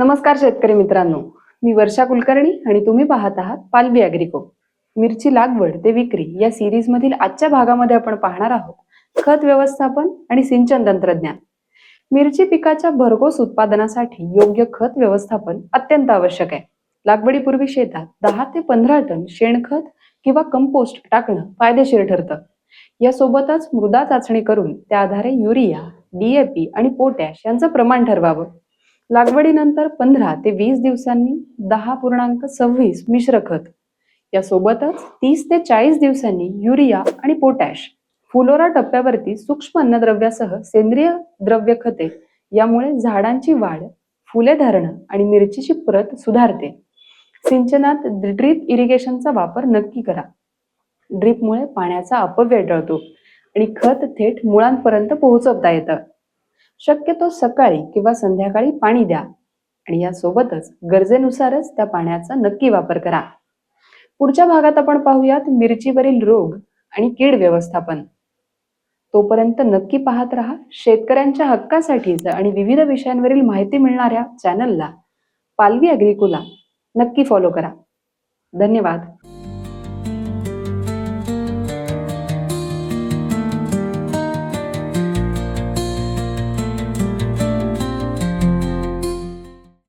नमस्कार शेतकरी मित्रांनो. मी वर्षा कुलकर्णी आणि तुम्ही पाहत आहात पालवी अॅग्रिको. मिरची लागवड ते विक्री या सिरीज मधील आजच्या भागामध्ये आपण पाहणार आहोत. खत व्यवस्थापन आणि सिंचन तंत्रज्ञान. मिरची पिकाच्या भरघोस उत्पादनासाठी योग्य खत व्यवस्थापन अत्यंत आवश्यक आहे. लागवडीपूर्वी शेतात दहा ते पंधरा टन शेणखत किंवा कंपोस्ट टाकणं फायदेशीर ठरतं. यासोबतच मृदा चाचणी करून त्या आधारे युरिया डीएपी आणि पोटॅश यांचं प्रमाण ठरवावं. लागवडीनंतर पंधरा ते वीस दिवसांनी दहा पूर्णांक सव्वीस मिश्र खत. यासोबतच तीस ते चाळीस दिवसांनी युरिया आणि पोटॅश. फुलोरा टप्प्यावरती सूक्ष्म अन्नद्रव्यासह सेंद्रिय द्रव्य खते यामुळे झाडांची वाढ फुले धरणं आणि मिरचीची प्रत सुधारते. सिंचनात ड्रीप इरिगेशनचा वापर नक्की करा. ड्रीपमुळे पाण्याचा अपव्यय टळतो आणि खत थेट मुळांपर्यंत पोहोचवता येतं. शक्यतो सकाळी किंवा संध्याकाळी पाणी द्या आणि यासोबतच गरजेनुसारच त्या पाण्याचा नक्की वापर करा. पुढच्या भागात आपण पाहूयात मिरचीवरील रोग आणि कीड व्यवस्थापन. तोपर्यंत नक्की पाहत राहा शेतकऱ्यांच्या हक्कासाठीच आणि विविध विषयांवरील माहिती मिळणाऱ्या चॅनलला पालवी अग्रिकुला नक्की फॉलो करा. धन्यवाद.